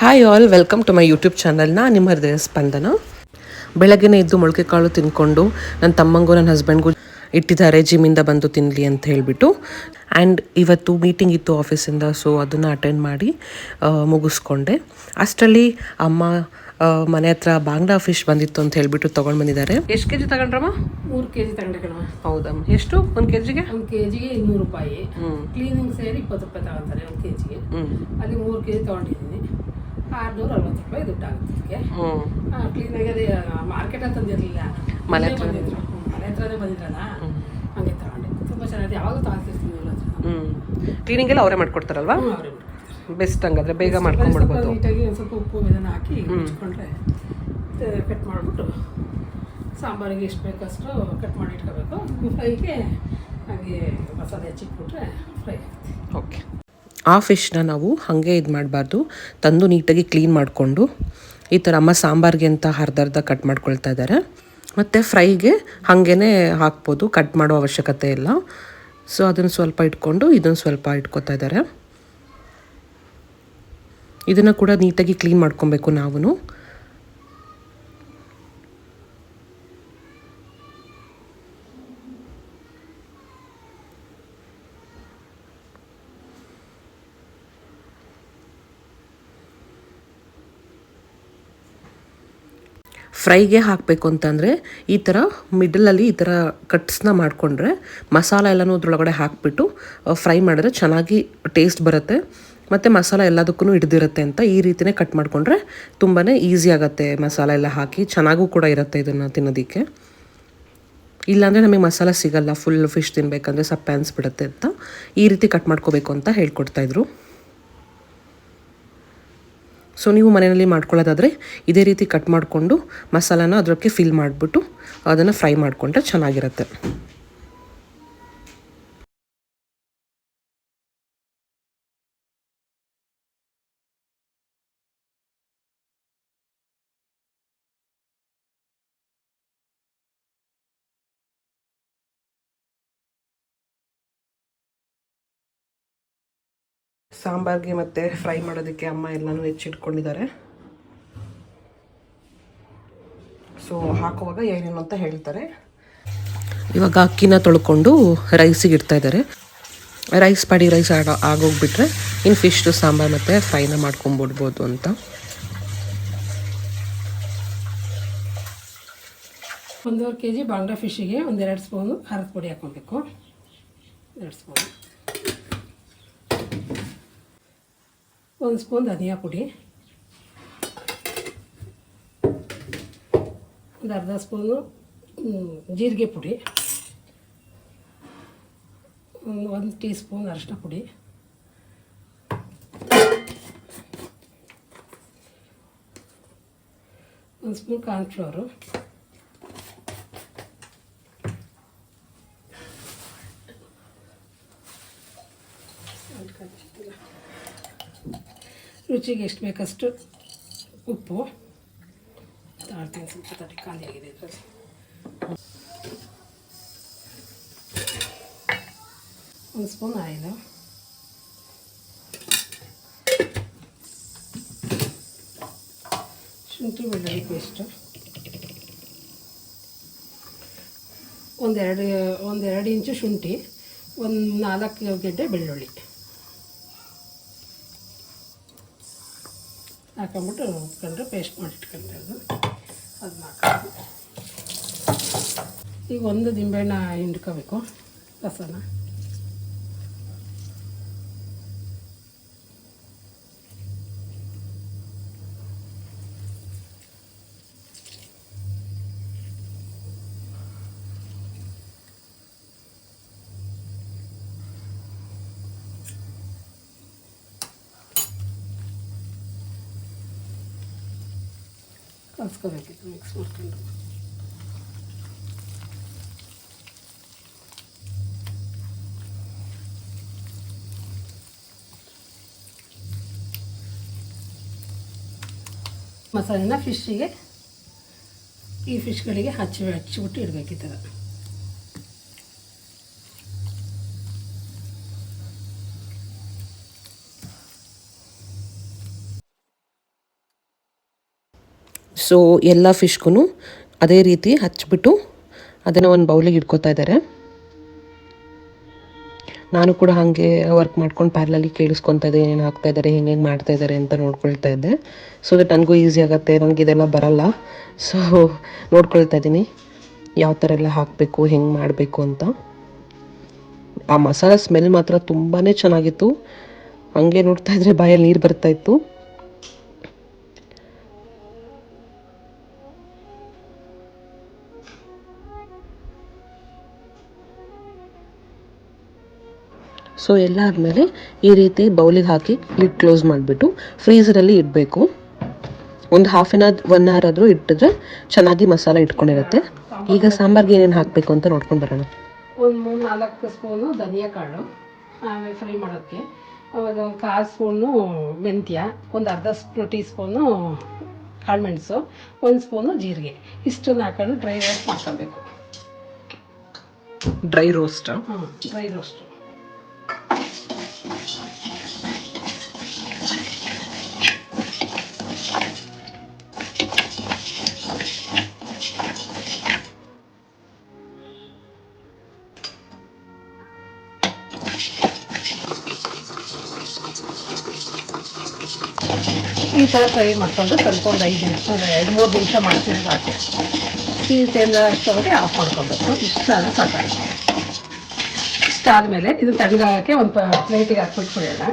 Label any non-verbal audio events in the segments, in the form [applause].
Hi all welcome to my YouTube channel ನಾ ನಿಮ್ಮ ಹೃದಯ ಸ್ಪಂದನ. ಬೆಳಗ್ಗೆ ಎದ್ದು ಮೊಳಕೆ ಕಾಳು ತಿನ್ಕೊಂಡು ನನ್ನ ತಮ್ಮಂಗೂ ನನ್ನ ಹಸ್ಬೆಂಡ್ಗೂ ಇಟ್ಟಿದ್ದಾರೆ ಜಿಮ್ಮಿಂದ ಬಂದು ತಿನ್ನಲಿ ಅಂತ ಹೇಳಿಬಿಟ್ಟು. ಆ್ಯಂಡ್ ಇವತ್ತು ಮೀಟಿಂಗ್ ಇತ್ತು ಆಫೀಸಿಂದ ಸೊ ಅದನ್ನು ಅಟೆಂಡ್ ಮಾಡಿ ಮುಗಿಸ್ಕೊಂಡೆ. ಅಷ್ಟರಲ್ಲಿ ಅಮ್ಮ ಮನೆ ಹತ್ರ ಬಾಂಗ್ಲಾ ಫಿಶ್ ಬಂದಿತ್ತು ಅಂತ ಹೇಳಿಬಿಟ್ಟು ತೊಗೊಂಡು ಬಂದಿದ್ದಾರೆ. ಎಷ್ಟು ಕೆ ಜಿ ತಗೊಂಡ್ರಮ್ಮ ಮೂರು ಕೆ ಜಿ ತಗೊಂಡೆ ಹೌದಮ್ಮ ಎಷ್ಟು? ಒಂದು ಕೆ ಜಿಗೆ ಒಂದು ಕೆ ಜಿಗೆ ಇನ್ನೂರು ರೂಪಾಯಿ. ಕ್ಲೀನಿಂಗ್ ಸೇರಿ ಇಪ್ಪತ್ತು ರೂಪಾಯಿ ತಗೊಂತಾರೆ ಒಂದು ಕೆ ಜಿಗೆ ಅಲ್ಲಿ ಮೂರು ಕೆ ಜಿ ತೊಗೊಂಡಿದ್ದೀನಿ. ಆರುನೂರ ಅರವತ್ತು ರೂಪಾಯಿ ದುಡ್ಡಾಗುತ್ತೆ ಇದಕ್ಕೆ. ಕ್ಲೀನಾಗಿ ಅದೇ ಮಾರ್ಕೆಟಲ್ಲಿ ತಂದಿರಲಿಲ್ಲ. ಮನೆ ಹತ್ರ ಬಂದಿದ್ರು. ಮನೆ ಹತ್ರನೇ ಬಂದಿದ್ರಲ್ಲ? ಹಂಗೆ ತಗೊಂಡೆ. ತುಂಬ ಚೆನ್ನಾಗಿದೆ. ಯಾವಾಗಲೂ ತಗೊಳ್ತಿರ್ತೀನಿ ಅವ್ರ ಹತ್ರ. ಕ್ಲೀನಿಂಗ್ ಎಲ್ಲ ಅವರೇ ಮಾಡ್ಕೊಡ್ತಾರಲ್ವಾ? ಬೆಸ್ಟ್ ಹಂಗಾದ್ರೆ ಬೇಗ ಮಾಡ್ಕೊಂಡ್ಬಿಡ್ಬೋದು ನೀಟಾಗಿ ಒಂದು ಸ್ವಲ್ಪ ಉಪ್ಪು ಇದನ್ನು ಹಾಕಿ ಮುಚ್ಕೊಂಡ್ರೆ ಕಟ್ ಮಾಡಿಬಿಟ್ಟು ಸಾಂಬಾರಿಗೆ ಎಷ್ಟು ಬೇಕಷ್ಟು ಕಟ್ ಮಾಡಿ ಇಟ್ಕೋಬೇಕು. [laughs] ಫ್ರೈಗೆ ಹಾಗೆ ಮಸಾಲೆ ಹಚ್ಚಿಟ್ಬಿಟ್ರೆ ಫ್ರೈ ಆಗುತ್ತೆ. ಓಕೆ. ಆ ಫಿಶ್ನ ನಾವು ಹಾಗೆ ಇದು ಮಾಡಬಾರ್ದು. ತಂದು ನೀಟಾಗಿ ಕ್ಲೀನ್ ಮಾಡಿಕೊಂಡು ಈ ಥರ ಅಮ್ಮ ಸಾಂಬಾರಿಗೆ ಅಂತ ಅರ್ಧ ಕಟ್ ಮಾಡ್ಕೊಳ್ತಾ ಇದ್ದಾರೆ ಮತ್ತು ಫ್ರೈಗೆ ಹಾಗೇ ಹಾಕ್ಬೋದು, ಕಟ್ ಮಾಡೋ ಅವಶ್ಯಕತೆ ಇಲ್ಲ. ಸೊ ಅದನ್ನು ಸ್ವಲ್ಪ ಇಟ್ಕೊಂಡು ಇದನ್ನು ಸ್ವಲ್ಪ ಇಟ್ಕೊತಾ ಇದ್ದಾರೆ ಇದನ್ನು ಕೂಡ ನೀಟಾಗಿ ಕ್ಲೀನ್ ಮಾಡ್ಕೊಬೇಕು ನಾವು ಫ್ರೈಗೆ ಹಾಕಬೇಕು ಅಂತಂದರೆ ಈ ಥರ ಮಿಡಲಲ್ಲಿ ಈ ಥರ ಕಟ್ಸ್ನ ಮಾಡಿಕೊಂಡ್ರೆ ಮಸಾಲ ಎಲ್ಲನೂ ಅದರೊಳಗಡೆ ಹಾಕಿಬಿಟ್ಟು ಫ್ರೈ ಮಾಡಿದ್ರೆ ಚೆನ್ನಾಗಿ ಟೇಸ್ಟ್ ಬರುತ್ತೆ. ಮತ್ತು ಮಸಾಲ ಎಲ್ಲದಕ್ಕೂ ಹಿಡ್ದಿರುತ್ತೆ ಅಂತ ಈ ರೀತಿಯೇ ಕಟ್ ಮಾಡಿಕೊಂಡ್ರೆ ತುಂಬಾ ಈಸಿ ಆಗುತ್ತೆ ಮಸಾಲ ಎಲ್ಲ ಹಾಕಿ. ಚೆನ್ನಾಗೂ ಕೂಡ ಇರುತ್ತೆ ಇದನ್ನು ತಿನ್ನೋದಕ್ಕೆ. ಇಲ್ಲಾಂದರೆ ನಮಗೆ ಮಸಾಲ ಸಿಗಲ್ಲ ಫುಲ್ ಫಿಶ್ ತಿನ್ನಬೇಕಂದ್ರೆ ಸಪ್ಪೆ ಅನಿಸ್ಬಿಡುತ್ತೆ ಅಂತ ಈ ರೀತಿ ಕಟ್ ಮಾಡ್ಕೋಬೇಕು ಅಂತ ಹೇಳ್ಕೊಡ್ತಾಯಿದ್ರು ಸೊ ನೀವು ಮನೆಯಲ್ಲಿ ಮಾಡ್ಕೊಳ್ಳೋದಾದರೆ ಇದೇ ರೀತಿ ಕಟ್ ಮಾಡಿಕೊಂಡು ಮಸಾಲಾನ ಅದಕ್ಕೆ ಫಿಲ್ ಮಾಡಿಬಿಟ್ಟು ಅದನ್ನು ಫ್ರೈ ಮಾಡಿಕೊಂಡ್ರೆ ಚೆನ್ನಾಗಿರುತ್ತೆ. ಸಾಂಬಾರ್ಗೆ ಮತ್ತು ಫ್ರೈ ಮಾಡೋದಕ್ಕೆ ಅಮ್ಮ ಎಲ್ಲನೂ ಹೆಚ್ಚಿಟ್ಕೊಂಡಿದ್ದಾರೆ. ಸೊ ಹಾಕುವಾಗ ಏನೇನು ಅಂತ ಹೇಳ್ತಾರೆ. ಇವಾಗ ಅಕ್ಕಿನ ತೊಳ್ಕೊಂಡು ರೈಸಿಗೆ ಇಡ್ತಾ ಇದ್ದಾರೆ. ರೈಸ್ ಪಡಿ, ರೈಸ್ ಆಡ ಆಗೋಗ್ಬಿಟ್ರೆ ಇನ್ನು ಫಿಶ್ ಸಾಂಬಾರು ಮತ್ತು ಫ್ರೈನ ಮಾಡ್ಕೊಂಬಿಡ್ಬೋದು ಅಂತ. ಒಂದೂವರೆ ಕೆ ಜಿ ಬಾಂಗ್ಲಾ ಫಿಶಿಗೆ ಒಂದೆರಡು ಸ್ಪೂನು ಖಾರದ ಪುಡಿ ಹಾಕ್ಕೊಬೇಕು. ಎರಡು ಸ್ಪೂನ್ ಒಂದು ಸ್ಪೂನ್ ಧನಿಯಾ ಪುಡಿ. ಒಂದು ಅರ್ಧ ಸ್ಪೂನು ಜೀರಿಗೆ ಪುಡಿ. ಒಂದು ಟೀ ಸ್ಪೂನ್ ಅರಿಶಿನ ಪುಡಿ. ಒಂದು ಸ್ಪೂನ್ ಕಾರ್ನ್ಫ್ಲವರು. ರುಚಿಗೆ ಎಷ್ಟು ಬೇಕಷ್ಟು ಉಪ್ಪು. ತಾಳ್ತೀನಿ ಸ್ವಲ್ಪ ತಟ್ಟೆ ಖಾಲಿ ಇದರಲ್ಲಿ. ಒಂದು ಸ್ಪೂನ್ ಆಯಿಲು. ಶುಂಠಿ ಬೆಳ್ಳುಳ್ಳಿ ಪೇಸ್ಟು. ಒಂದೆರಡು ಒಂದೆರಡು ಇಂಚು ಶುಂಠಿ, ಒಂದು ನಾಲ್ಕು ಗೆಡ್ಡೆ ಬೆಳ್ಳುಳ್ಳಿ. ಹಾಕೊಂಬಿಟ್ಟು ಉಪ್ಕೊಂಡ್ರೆ ಪೇಸ್ಟ್ ಮಾಡಿ ಇಟ್ಕೊಂಡ್ರೆ ಅದನ್ನ ಹಾಕೋದು ಈಗ ಒಂದು ದಿಂಬೆಹಣ್ಣ ಹಿಂಡ್ಕೋಬೇಕು ರಸನ. ಕಲ್ಸ್ಕೋಬೇಕಿತ್ತು ಮಿಕ್ಸ್ ಮಾಡ್ಕೊಂಡು. ಮಸಾಲೆನ ಫಿಶ್ಶಿಗೆ ಈ ಫಿಶ್ಗಳಿಗೆ ಹಚ್ಚಿ ಹಚ್ಚಿಬಿಟ್ಟು ಇಡಬೇಕಿತ್ತದ ಸೊ ಎಲ್ಲ ಫಿಶ್ಗೂ ಅದೇ ರೀತಿ ಹಚ್ಚಿಬಿಟ್ಟು ಅದನ್ನು ಒಂದು ಬೌಲಿಗೆ ಇಟ್ಕೋತಾ ಇದ್ದಾರೆ ನಾನು ಕೂಡ ಹಾಗೆ ವರ್ಕ್ ಮಾಡ್ಕೊಂಡು ಪ್ಯಾರ್ಲಲ್ಲಿ ಕೇಳಿಸ್ಕೊತಾ ಇದ್ದೆ, ಏನೇನು ಹಾಕ್ತಾ ಇದ್ದಾರೆ ಹೆಂಗೆ ಹೆಂಗೆ ಮಾಡ್ತಾ ಇದ್ದಾರೆ ಅಂತ ನೋಡ್ಕೊಳ್ತಾ ಇದ್ದೆ. ಸೊ ದಟ್ ನನಗೂ ಈಸಿ ಆಗುತ್ತೆ, ನನಗೆ ಇದೆಲ್ಲ ಬರಲ್ಲ. ಸೊ ನೋಡ್ಕೊಳ್ತಾ ಇದ್ದೀನಿ, ಯಾವ ಥರ ಎಲ್ಲ ಹಾಕಬೇಕು, ಹೆಂಗೆ ಮಾಡಬೇಕು ಅಂತ. ಆ ಮಸಾಲ ಸ್ಮೆಲ್ ಮಾತ್ರ ತುಂಬಾ ಚೆನ್ನಾಗಿತ್ತು. ಹಂಗೆ ನೋಡ್ತಾ ಇದ್ರೆ ಬಾಯಲ್ಲಿ ನೀರು ಬರ್ತಾ ಸೊ ಎಲ್ಲ ಆದಮೇಲೆ ಈ ರೀತಿ ಬೌಲಿಗೆ ಹಾಕಿ ಲಿಡ್ ಕ್ಲೋಸ್ ಮಾಡಿಬಿಟ್ಟು ಫ್ರೀಸರಲ್ಲಿ ಇಡಬೇಕು. ಒಂದು half an hour one hour ಆದರೂ ಇಟ್ಟಿದ್ರೆ ಚೆನ್ನಾಗಿ ಮಸಾಲ ಇಟ್ಕೊಂಡಿರುತ್ತೆ. ಈಗ ಸಾಂಬಾರ್ಗೆ ಏನೇನು ಹಾಕಬೇಕು ಅಂತ ನೋಡ್ಕೊಂಡು ಬರೋಣ. ಒಂದು ಮೂರು ನಾಲ್ಕು ಸ್ಪೂನು ಧನಿಯಾ ಕಾಳು ಆಮೇಲೆ ಫ್ರೈ ಮಾಡೋಕ್ಕೆ ಆವಾಗ ಒಂದು ಕಾಲು ಸ್ಪೂನು ಮೆಂತ್ಯ ಒಂದು ಅರ್ಧ ಸ್ಪೂ ಟೀ ಸ್ಪೂನು ಕಾಳುಮೆಣಸು ಒಂದು ಸ್ಪೂನು ಜೀರಿಗೆ. ಇಷ್ಟನ್ನು ಹಾಕೊಂಡು ಡ್ರೈ ರೋಸ್ಟ್ ಮಾಡ್ಕೊಬೇಕು. ಡ್ರೈ ರೋಸ್ಟ್ ಹಾಂ ಡ್ರೈ ರೋಸ್ಟು ಈ ಥರ ಫ್ರೈ ಮಾಡ್ಕೊಂಡು ಸ್ವಲ್ಪ ಐದು ನಿಮಿಷ ಒಂದು ಎರಡು, ಮೂರು ನಿಮಿಷ ಮಾಡ್ತೀನಿ ಸಾಕು. ಟೈಮ್ದಾಗ ಅಷ್ಟೊತ್ತಿಗೆ ಆಫ್ ಮಾಡ್ಕೊಬೇಕು. ಇಷ್ಟಾದ ಸಾಕಾಗುತ್ತೆ ಇಷ್ಟ ಇದು ತಣ್ಣಗಾಗಕ್ಕೆ ಒಂದು ಪ್ಲೇಟಿಗೆ ಹಾಕ್ಬಿಟ್ಬಿಡೋಣ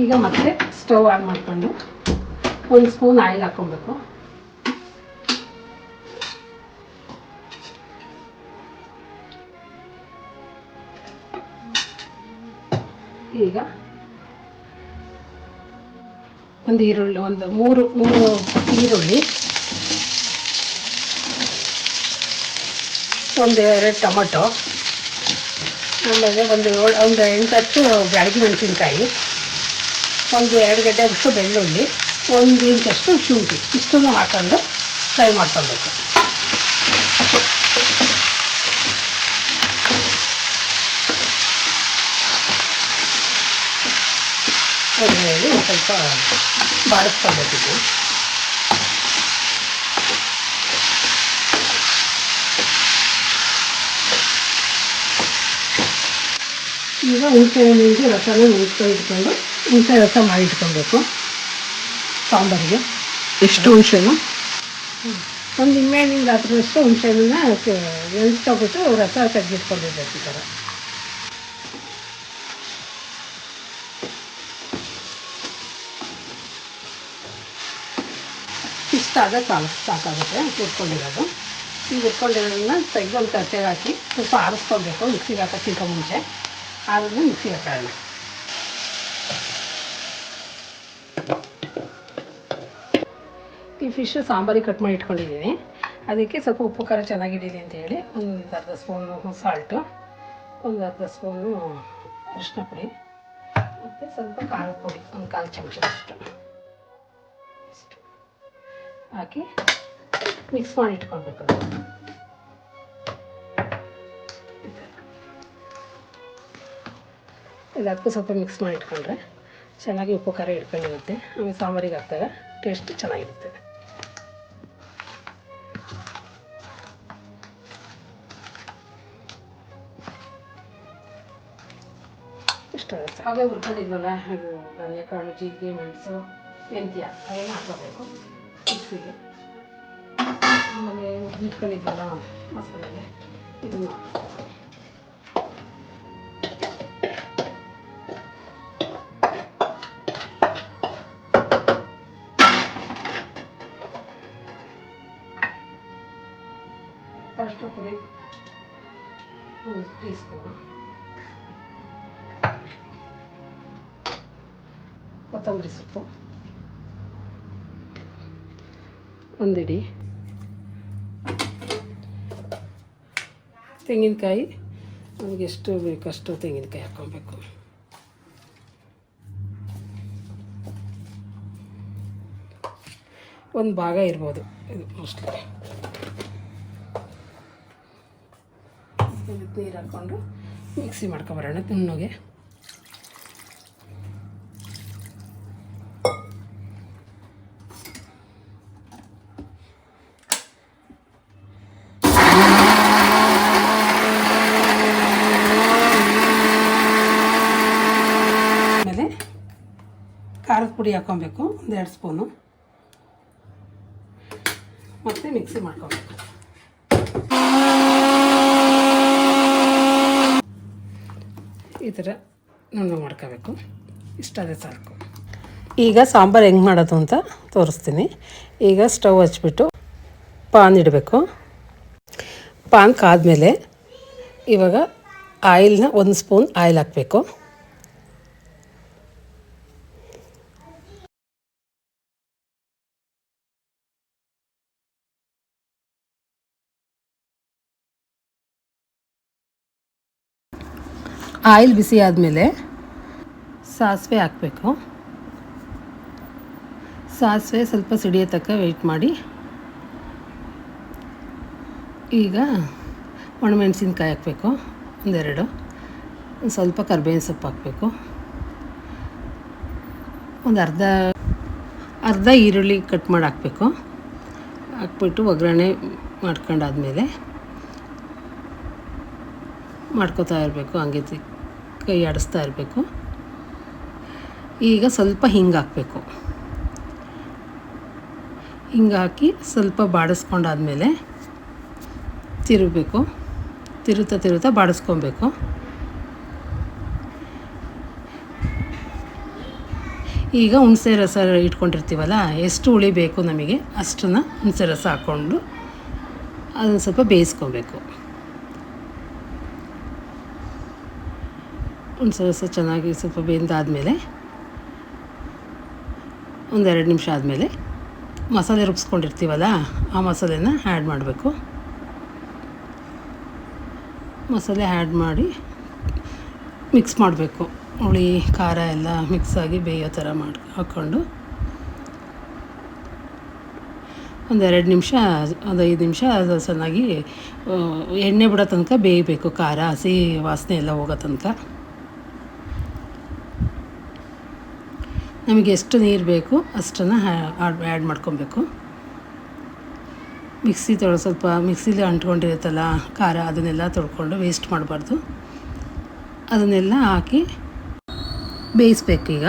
ಈಗ ಮತ್ತೆ ಸ್ಟವ್ ಆನ್ ಮಾಡಿಕೊಂಡು ಒಂದು ಸ್ಪೂನ್ ಆಯಿಲ್ ಹಾಕ್ಕೊಬೇಕು. ಈಗ ಒಂದು ಈರುಳ್ಳಿ, ಒಂದು ಮೂರು ಮೂರು ಈರುಳ್ಳಿ. ಒಂದು ಎರಡು ಟೊಮಟೊ. ಆಮೇಲೆ ಒಂದು ಏಳು, ಒಂದು ಎಂಟತ್ತು ಬ್ಯಾಡಗಿ ಮೆಣಸಿನ್ಕಾಯಿ. ಒಂದು ಎರಡು ಗಡ್ಡೆ ಅಷ್ಟು ಬೆಳ್ಳುಳ್ಳಿ. ಒಂದು ಇಂಚಷ್ಟು ಶುಂಠಿ. ಇಷ್ಟನ್ನು ಹಾಕೊಂಡು ಫ್ರೈ ಮಾಡ್ಕೊಬೇಕು ಎಣ್ಣೆಯಲ್ಲಿ ಒಂದು ಸ್ವಲ್ಪ ಬಾಡಿಸ್ಕೊಳ್ಬೇಕಿತ್ತು ಈಗ ಹುಣಸೆ ಹಣ್ಣಿಗೆ ರಸನ ಹುಣಸ್ಕೊಂಡು ಇಟ್ಕೊಂಡು ಹುಣಸೆ ರಸ ಮಾಡಿ ಇಟ್ಕೊಬೇಕು ಸಾಂಬಾರಿಗೆ. ಎಷ್ಟು ಹುಣಸೆನು? ಒಂದು ಗಾತ್ರದಷ್ಟು ಹುಣಸೆ ಹಣ್ಣನ್ನ ನೆನೆಸ್ಕೊಬಿಟ್ಟು ರಸ ತೆಗೆದಿಟ್ಕೊಂಡಿರ್ಬೇಕು ಈ ಥರ ಇಷ್ಟ ಸಾಲ ಸಾಕು ಸಾಕಾಗುತ್ತೆ ಹುರ್ಕೊಂಡಿರೋದು ಈಗ ಹುರ್ಕೊಂಡಿರೋದನ್ನ ತೆಗೆದು ಒಂದು ತಟ್ಟೆಗೆ ಹಾಕಿ ಸ್ವಲ್ಪ ಆರಿಸ್ಕೊಳ್ಬೇಕು ಮಿಕ್ಸಿಗೆ ಹಾಕೋಕ್ಕಿಂತ ಮುಂಚೆ. ಆದ್ಮೇಲೆ ಮಿಕ್ಸಿಗೆ ಹಾಕೋಣ ಈ ಫಿಶ್ ಸಾಂಬಾರಿಗೆ ಕಟ್ ಮಾಡಿ ಇಟ್ಕೊಂಡಿದ್ದೀನಿ. ಅದಕ್ಕೆ ಸ್ವಲ್ಪ ಉಪ್ಪು ಖಾರ ಚೆನ್ನಾಗಿಡೀಲಿ ಅಂತೇಳಿ ಒಂದು ಅರ್ಧ ಸ್ಪೂನು ಸಾಲ್ಟು ಒಂದು ಅರ್ಧ ಸ್ಪೂನು ಅರಿಶಿನ ಪುಡಿ, ಮತ್ತು ಸ್ವಲ್ಪ ಖಾರದ ಪುಡಿ, ಒಂದು ಕಾಲು ಚಮಚ ಅಷ್ಟು ಇಷ್ಟು ಹಾಕಿ ಮಿಕ್ಸ್ ಮಾಡಿ ಇಟ್ಕೊಳ್ಬೇಕು. ಇದಕ್ಕೂ ಸ್ವಲ್ಪ ಮಿಕ್ಸ್ ಮಾಡಿ ಇಟ್ಕೊಂಡ್ರೆ ಚೆನ್ನಾಗಿ ಉಪ್ಪು ಖಾರ ಇಟ್ಕೊಂಡಿರುತ್ತೆ ಆಮೇಲೆ ಸಾಂಬಾರಿಗೆ ಹಾಕಿದಾಗ ಟೇಸ್ಟ್ ಚೆನ್ನಾಗಿರುತ್ತೆ. ಇಷ್ಟ ಹಾಗೆ ಹುರ್ಕೊಂಡಿದ್ವಲ್ಲ ಇದು ಧನಿಯಾ, ಕಾಳು, ಜೀರಿಗೆ, ಮೆಣಸು, ಮೆಂತ್ಯ ಅವೆಲ್ಲ ಹಾಕೋಬೇಕು ಮಿಕ್ಸಿಗೆ ಆಮೇಲೆ ಇಟ್ಕೊಂಡಿದ್ವಲ್ಲ ಮಸಾಲೆ ಇದನ್ನು ಅಷ್ಟು ಪುಡಿ ಒಂದು ಟೀ ಸ್ಪೂನ್ ಕೊತ್ತಂಬರಿ ಸೊಪ್ಪು. ಒಂದಿಡಿ. ತೆಂಗಿನಕಾಯಿ. ನಮಗೆ ಎಷ್ಟು ಬೇಕಷ್ಟು ತೆಂಗಿನಕಾಯಿ ಹಾಕ್ಕೊಬೇಕು. ಒಂದು ಭಾಗ ಇರ್ಬೋದು ಇದು ಮೋಸ್ಟ್ಲಿ ನೀರು ಹಾಕ್ಕೊಂಡು ಮಿಕ್ಸಿ ಮಾಡ್ಕೊಬರೋಣ ನುಣ್ಣಗೆ ಖಾರದ ಪುಡಿ ಹಾಕ್ಕೊಬೇಕು ಒಂದು ಎರಡು ಸ್ಪೂನು. ಮತ್ತು ಮಿಕ್ಸಿ ಮಾಡ್ಕೊಬೇಕು. ಈ ಥರ ನುಣ್ಣು ಮಾಡ್ಕೋಬೇಕು. ಇಷ್ಟಾದರೆ ಸಾಕು. ಈಗ ಸಾಂಬಾರು ಹೆಂಗೆ ಮಾಡೋದು ಅಂತ ತೋರಿಸ್ತೀನಿ. ಈಗ ಸ್ಟವ್ ಹಚ್ಬಿಟ್ಟು ಪಾನ್ ಇಡಬೇಕು. ಪಾನ್ ಕಾದ್ಮೇಲೆ ಇವಾಗ ಆಯಿಲ್ನ ಒಂದು ಸ್ಪೂನ್ ಆಯಿಲ್ ಹಾಕಬೇಕು. ಆಯಿಲ್ ಬಿಸಿ ಆದಮೇಲೆ ಸಾಸಿವೆ ಹಾಕಬೇಕು. ಸಾಸಿವೆ ಸ್ವಲ್ಪ ಸಿಡಿಯೋ ತಕ್ಕ ವೆಯ್ಟ್ ಮಾಡಿ. ಈಗ ಒಣಮೆಣಸಿನ್ಕಾಯಿ ಹಾಕಬೇಕು, ಒಂದೆರಡು. ಒಂದು ಸ್ವಲ್ಪ ಕರ್ಬೇವಿನ ಸೊಪ್ಪು ಹಾಕಬೇಕು. ಒಂದು ಅರ್ಧ ಅರ್ಧ ಈರುಳ್ಳಿ ಕಟ್ ಮಾಡಿ ಹಾಕಬೇಕು. ಹಾಕ್ಬಿಟ್ಟು ಒಗ್ಗರಣೆ ಮಾಡ್ಕೊಂಡಾದ್ಮೇಲೆ ಮಾಡ್ಕೋತಾ ಇರಬೇಕು, ಹಂಗೆ ಕೈ ಆಡಿಸ್ತಾ ಇರಬೇಕು. ಈಗ ಸ್ವಲ್ಪ ಹಿಂಗೆ ಹಾಕಬೇಕು. ಹಿಂಗೆ ಹಾಕಿ ಸ್ವಲ್ಪ ಬಾಡಿಸ್ಕೊಂಡಾದ್ಮೇಲೆ ತಿರುಗಬೇಕು. ತಿರುತ್ತಾ ತಿರುತ್ತಾ ಬಾಡಿಸ್ಕೊಬೇಕು. ಈಗ ಹುಣಸೆ ರಸ ಇಟ್ಕೊಂಡಿರ್ತೀವಲ್ಲ, ಎಷ್ಟು ಉಳಿಬೇಕು ಬೇಕು ನಮಗೆ ಅಷ್ಟನ್ನು ಹುಣಸೆ ರಸ ಹಾಕ್ಕೊಂಡು ಅದನ್ನು ಸ್ವಲ್ಪ ಬೇಯಿಸ್ಕೊಬೇಕು. ರಸ ಚೆನ್ನಾಗಿ ಸ್ವಲ್ಪ ಬೆಂದಾದಮೇಲೆ ಒಂದೆರಡು ನಿಮಿಷ ಆದಮೇಲೆ ಮಸಾಲೆ ರುಬ್ಸ್ಕೊಂಡಿರ್ತೀವಲ್ಲ ಆ ಮಸಾಲೆನ ಆ್ಯಡ್ ಮಾಡಬೇಕು. ಮಸಾಲೆ ಆ್ಯಡ್ ಮಾಡಿ ಮಿಕ್ಸ್ ಮಾಡಬೇಕು. ಹುಳಿ, ಖಾರ ಎಲ್ಲ ಮಿಕ್ಸ್ ಆಗಿ ಬೇಯೋ ಥರ ಮಾಡಿ, ಹಾಕ್ಕೊಂಡು ಒಂದೆರಡು ನಿಮಿಷ, ಒಂದು ಐದು ನಿಮಿಷ ಅದು ಚೆನ್ನಾಗಿ ಎಣ್ಣೆ ಬಿಡೋ ತನಕ ಬೇಯಬೇಕು. ಖಾರ, ಹಸಿ ವಾಸನೆ ಎಲ್ಲ ಹೋಗೋ ತನಕ. ನಮಗೆ ಎಷ್ಟು ನೀರು ಬೇಕು ಅಷ್ಟನ್ನು ಆ್ಯಡ್ ಮಾಡ್ಕೊಬೇಕು. ಮಿಕ್ಸಿ ತೊಳೆ, ಸ್ವಲ್ಪ ಮಿಕ್ಸಿಲಿ ಅಂಟ್ಕೊಂಡಿರುತ್ತಲ್ಲ ಖಾರ ಅದನ್ನೆಲ್ಲ ತೊಳ್ಕೊಂಡು ವೇಸ್ಟ್ ಮಾಡಬಾರ್ದು. ಅದನ್ನೆಲ್ಲ ಹಾಕಿ ಬೇಯಿಸ್ಬೇಕು ಈಗ.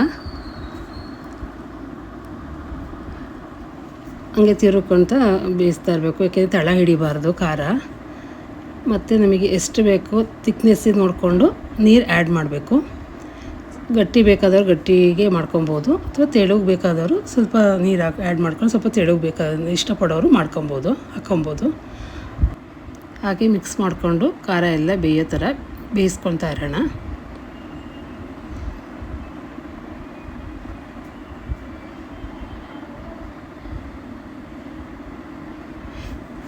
ಹಂಗೆ ತಿರುಕೊಂತ ಬೇಯಿಸ್ತಾ ಇರಬೇಕು ಯಾಕೆಂದರೆ ತಳ ಹಿಡಿಬಾರ್ದು ಖಾರ. ಮತ್ತು ನಮಗೆ ಎಷ್ಟು ಬೇಕು ತಿಕ್ನೆಸ್ಸಿಗೆ ನೋಡಿಕೊಂಡು ನೀರು ಆ್ಯಡ್ ಮಾಡಬೇಕು. ಗಟ್ಟಿ ಬೇಕಾದವ್ರು ಗಟ್ಟಿಗೆ ಮಾಡ್ಕೊಬೋದು. ಅಥವಾ ತೆಳುಗೆ ಬೇಕಾದವರು ಸ್ವಲ್ಪ ನೀರು ಹಾಕಿ ಆ್ಯಡ್ ಮಾಡ್ಕೊಂಡು ಸ್ವಲ್ಪ ತೆಳುಗೆ ಬೇಕಾದ ಇಷ್ಟಪಡೋರು ಮಾಡ್ಕೊಬೋದು ಹಾಕ್ಕೊಬೋದು ಹಾಗೆ ಮಿಕ್ಸ್ ಮಾಡಿಕೊಂಡು ಖಾರ ಎಲ್ಲ ಬೇಯೋ ಥರ ಬೇಯಿಸ್ಕೊತಾ ಇರೋಣ.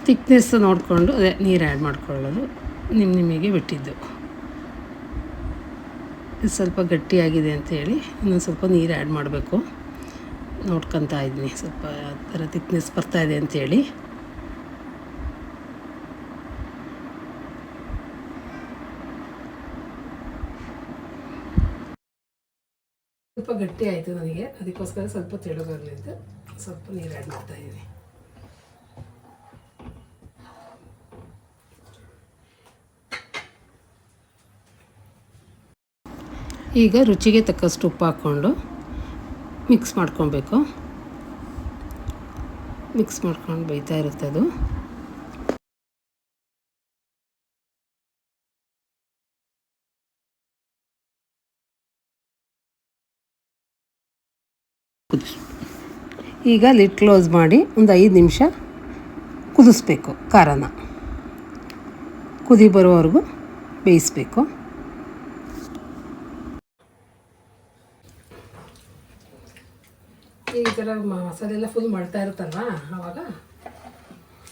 ತಿಕ್ನೆಸ್ ನೋಡಿಕೊಂಡು ಅದೇ ನೀರು ಆ್ಯಡ್ ಮಾಡ್ಕೊಳ್ಳೋದು. ನಿಮ್ಮ ನಿಮಗೆ ಬಿಟ್ಟಿದ್ದು. ಸ್ವಲ್ಪ ಗಟ್ಟಿಯಾಗಿದೆ ಅಂಥೇಳಿ ಇನ್ನೊಂದು ಸ್ವಲ್ಪ ನೀರು ಆ್ಯಡ್ ಮಾಡಬೇಕು. ನೋಡ್ಕೊತಾ ಇದ್ದೀನಿ. ಸ್ವಲ್ಪ ಆ ಥರ ತಿಕ್ನೆಸ್ ಬರ್ತಾಯಿದೆ ಅಂಥೇಳಿ ಸ್ವಲ್ಪ ಗಟ್ಟಿ ಆಯಿತು ನನಗೆ. ಅದಕ್ಕೋಸ್ಕರ ಸ್ವಲ್ಪ ತೆಳುಗಾಗಲಿ ಅಂತ ಸ್ವಲ್ಪ ನೀರು ಆ್ಯಡ್ ಮಾಡ್ತಾ ಈಗ ರುಚಿಗೆ ತಕ್ಕಷ್ಟು ಉಪ್ಪು ಹಾಕ್ಕೊಂಡು ಮಿಕ್ಸ್ ಮಾಡ್ಕೊಬೇಕು. ಮಿಕ್ಸ್ ಮಾಡ್ಕೊಂಡು ಬೇಯ್ತಾ ಇರುತ್ತೆ ಅದು. ಈಗ ಲಿಡ್ ಕ್ಲೋಸ್ ಮಾಡಿ ಒಂದು ಐದು ನಿಮಿಷ ಕುದಿಸ್ಬೇಕು ಖಾರನ. ಕುದಿ ಬರೋವರೆಗೂ ಬೇಯಿಸ್ಬೇಕು. ಈ ಥರ ಮಸಾಲೆ ಎಲ್ಲ ಫುಲ್ ಮಾಡ್ತಾ ಇರುತ್ತಲ್ವ? ಆವಾಗ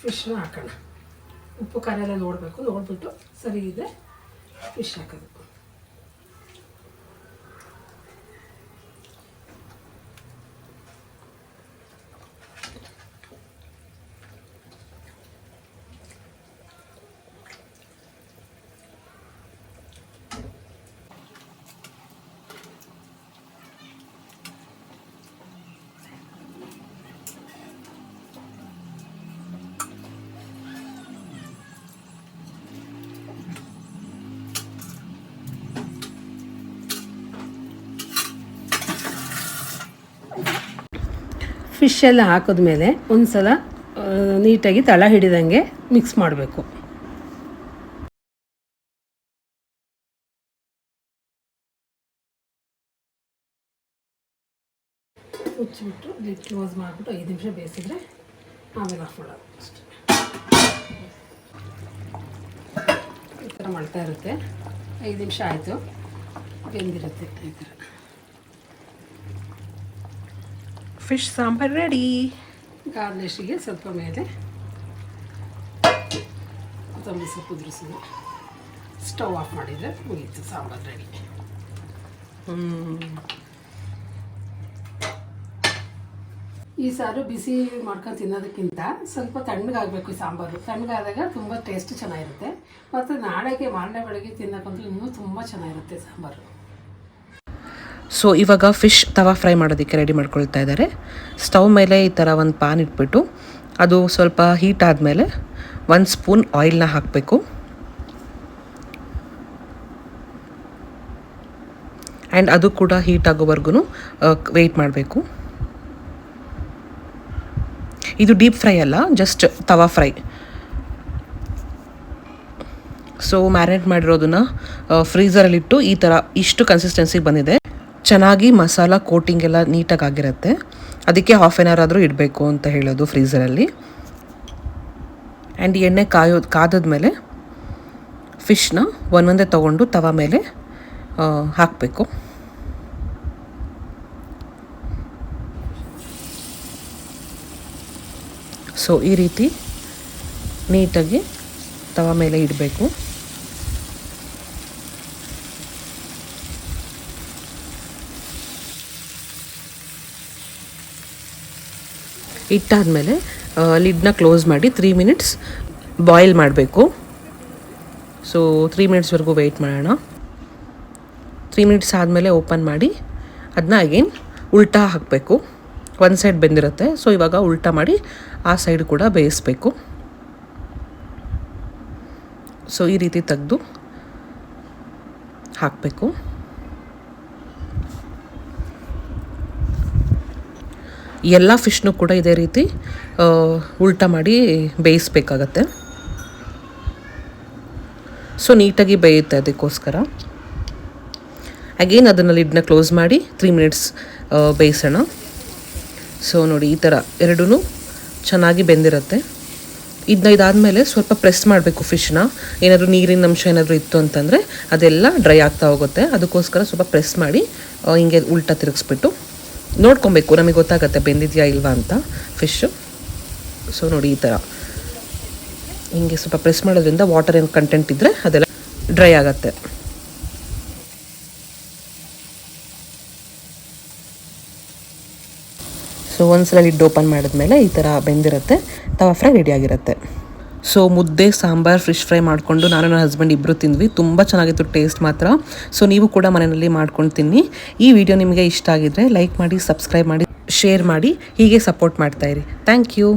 ಫಿಶ್ನ ಹಾಕೋಣ. ಉಪ್ಪು, ಖಾರ ಎಲ್ಲ ನೋಡಬೇಕು. ನೋಡಿಬಿಟ್ಟು ಸರಿ ಇದೆ ಫಿಶ್ ಹಾಕೋದು. ಫಿಶ್ ಎಲ್ಲ ಹಾಕಿದ್ಮೇಲೆ ಒಂದು ಸಲ ನೀಟಾಗಿ ತಳ ಹಿಡಿದಂಗೆ ಮಿಕ್ಸ್ ಮಾಡಬೇಕು. ಮುಚ್ಚಿಬಿಟ್ಟು ಲಿಡ್ ಕ್ಲೋಸ್ ಮಾಡಿಬಿಟ್ಟು ಐದು ನಿಮಿಷ ಬೇಯಿಸಿದ್ರೆ ಆಮೇಲೆ ಆಫ್ ಮಾಡೋದು ಅಷ್ಟೇ. ಈ ಥರ ಮಾಡ್ತಾ ಇರುತ್ತೆ. ಐದು ನಿಮಿಷ ಆಯಿತು. ಬೆಂದಿರುತ್ತೆ ಈ ಥರ. ಫಿಶ್ ಸಾಂಬಾರು ರೆಡಿ ಗಾರ್ನಿಶಿಗೆ ಸ್ವಲ್ಪ ಮೇಲೆ ಕೊತ್ತಂಬರಿ ಸೊಪ್ಪು ಉದುರಿಸಿದೆ ಸ್ಟವ್ ಆಫ್ ಮಾಡಿದರೆ ಮುಗೀತು ಸಾಂಬಾರು ರೆಡಿ ಈ ಸಾರು ಬಿಸಿ ಮಾಡ್ಕೊಂಡು ತಿನ್ನೋದಕ್ಕಿಂತ ಸ್ವಲ್ಪ ತಣ್ಣಗಾಗಬೇಕು ಈ ಸಾಂಬಾರು. ತಣ್ಣಗಾದಾಗ ತುಂಬ ಟೇಸ್ಟ್ ಚೆನ್ನಾಗಿರುತ್ತೆ. ಮತ್ತು ನಾಳೆಗೆ ಮಾರನೇ ಬೆಳಗ್ಗೆ ತಿನ್ನೋಕ್ಕಂತೂ ಇನ್ನೂ ತುಂಬ ಚೆನ್ನಾಗಿರುತ್ತೆ ಸಾಂಬಾರು. ಸೊ ಇವಾಗ ಫಿಶ್ ತವಾ ಫ್ರೈ ಮಾಡೋದಕ್ಕೆ ರೆಡಿ ಮಾಡ್ಕೊಳ್ತಾ ಇದ್ದಾರೆ ಸ್ಟವ್ ಮೇಲೆ ಈ ಥರ ಒಂದು ಪ್ಯಾನ್ ಇಟ್ಬಿಟ್ಟು, ಅದು ಸ್ವಲ್ಪ ಹೀಟ್ ಆದಮೇಲೆ ಒಂದು ಸ್ಪೂನ್ ಆಯಿಲ್ನ ಹಾಕಬೇಕು. ಆ್ಯಂಡ್ ಅದು ಕೂಡ ಹೀಟ್ ಆಗೋವರೆಗೂ ವೆಯ್ಟ್ ಮಾಡಬೇಕು. ಇದು ಡೀಪ್ ಫ್ರೈ ಅಲ್ಲ just tawa fry so marinate ಮಾಡಿರೋದನ್ನ ಫ್ರೀಸರಲ್ಲಿಟ್ಟು ಈ ಥರ ಇಷ್ಟು ಕನ್ಸಿಸ್ಟೆನ್ಸಿಗೆ ಬಂದಿದೆ. ಚೆನ್ನಾಗಿ ಮಸಾಲ ಕೋಟಿಂಗ್ ಎಲ್ಲ ನೀಟಾಗಿ ಆಗಿರುತ್ತೆ ಅದಕ್ಕೆ ಹಾಫ್ ಆನ್ ಅವರ್ ಆದರೂ ಇಡಬೇಕು ಅಂತ ಹೇಳೋದು ಫ್ರೀಸರಲ್ಲಿ ಆ್ಯಂಡ್ ಎಣ್ಣೆ ಕಾಯೋದು ಮೇಲೆ ಫಿಶ್ನ ಒಂದೊಂದೇ ತೊಗೊಂಡು ತವ ಮೇಲೆ ಹಾಕಬೇಕು. ಸೊ ಈ ರೀತಿ ನೀಟಾಗಿ ತವ ಮೇಲೆ ಇಡಬೇಕು. ಇಟ್ಟಾದಮೇಲೆ ಲಿಡ್ನ ಕ್ಲೋಸ್ ಮಾಡಿ ತ್ರೀ ಮಿನಿಟ್ಸ್ ಬಾಯ್ಲ್ ಮಾಡಬೇಕು. ಸೊ ತ್ರೀ ಮಿನಿಟ್ಸ್ವರೆಗೂ ವೆಯ್ಟ್ ಮಾಡೋಣ. ತ್ರೀ ಮಿನಿಟ್ಸ್ ಆದಮೇಲೆ ಓಪನ್ ಮಾಡಿ ಅದನ್ನ ಅಗೇನ್ ಉಲ್ಟಾ ಹಾಕಬೇಕು. ಒಂದು ಸೈಡ್ ಬೆಂದಿರುತ್ತೆ ಸೊ ಇವಾಗ ಉಲ್ಟಾ ಮಾಡಿ ಆ ಸೈಡ್ ಕೂಡ ಬೇಯಿಸ್ಬೇಕು. ಸೊ ಈ ರೀತಿ ತೆಗೆದು ಹಾಕಬೇಕು. ಎಲ್ಲ ಫಿಶ್ನೂ ಕೂಡ ಇದೇ ರೀತಿ ಉಲ್ಟ ಮಾಡಿ ಬೇಯಿಸ್ಬೇಕಾಗತ್ತೆ. ಸೊ, ನೀಟಾಗಿ ಬೇಯುತ್ತೆ ಅದಕ್ಕೋಸ್ಕರ. ಅಗೇನ್ ಅದನ್ನು ಲಿಡ್ನ ಕ್ಲೋಸ್ ಮಾಡಿ ತ್ರೀ ಮಿನಿಟ್ಸ್ ಬೇಯಿಸೋಣ. ಸೊ, ನೋಡಿ, ಈ ಥರ ಎರಡೂ ಚೆನ್ನಾಗಿ ಬೆಂದಿರುತ್ತೆ. ಇದನ್ನ ಇದಾದಮೇಲೆ ಸ್ವಲ್ಪ ಪ್ರೆಸ್ ಮಾಡಬೇಕು ಫಿಶ್ನ. ಏನಾದರೂ ನೀರಿನ ಅಂಶ ಏನಾದರೂ ಇತ್ತು ಅಂತಂದರೆ ಅದೆಲ್ಲ ಡ್ರೈ ಆಗ್ತಾ ಹೋಗುತ್ತೆ. ಅದಕ್ಕೋಸ್ಕರ ಸ್ವಲ್ಪ ಪ್ರೆಸ್ ಮಾಡಿ ಹಿಂಗೆ ಉಲ್ಟಾ ತಿರುಗಿಸ್ಬಿಟ್ಟು ನೋಡ್ಕೊಬೇಕು ನಮಗೆ ಗೊತ್ತಾಗತ್ತೆ, ಬೆಂದಿದೆಯಾ ಇಲ್ವಾ ಅಂತ. ಫಿಶ್ಶು ಸೊ ನೋಡಿ ಈ ಥರ ಹಿಂಗೆ ಸ್ವಲ್ಪ ಪ್ರೆಸ್ ಮಾಡೋದ್ರಿಂದ ವಾಟರ್ ಏನು ಕಂಟೆಂಟ್ ಇದ್ದರೆ ಅದೆಲ್ಲ ಡ್ರೈ ಆಗತ್ತೆ. ಸೊ ಒಂದ್ಸಲ ಲಿಡ್ ಓಪನ್ ಮಾಡಿದ್ಮೇಲೆ ಈ ಥರ ಬೆಂದಿರುತ್ತೆ, ತವಾ ಫ್ರೈ ರೆಡಿಯಾಗಿರುತ್ತೆ ಸೊ ಮುದ್ದೆ, ಸಾಂಬಾರ್ ಫಿಶ್ ಫ್ರೈ ಮಾಡಿಕೊಂಡು ನಾನು ನನ್ನ ಹಸ್ಬೆಂಡ್ ಇಬ್ಬರು ತಿಂದ್ವಿ. ತುಂಬ ಚೆನ್ನಾಗಿತ್ತು ಟೇಸ್ಟ್ ಮಾತ್ರ. ಸೊ ನೀವು ಕೂಡ ಮನೆಯಲ್ಲಿ ಮಾಡ್ಕೊಂಡು ತಿನ್ನಿ ಈ ವಿಡಿಯೋ ನಿಮಗೆ ಇಷ್ಟ ಆಗಿದ್ರೆ ಲೈಕ್ ಮಾಡಿ ಸಬ್ಸ್ಕ್ರೈಬ್ ಮಾಡಿ ಶೇರ್ ಮಾಡಿ, ಹೀಗೆ ಸಪೋರ್ಟ್ ಮಾಡ್ತಾಯಿರಿ ಥ್ಯಾಂಕ್ ಯು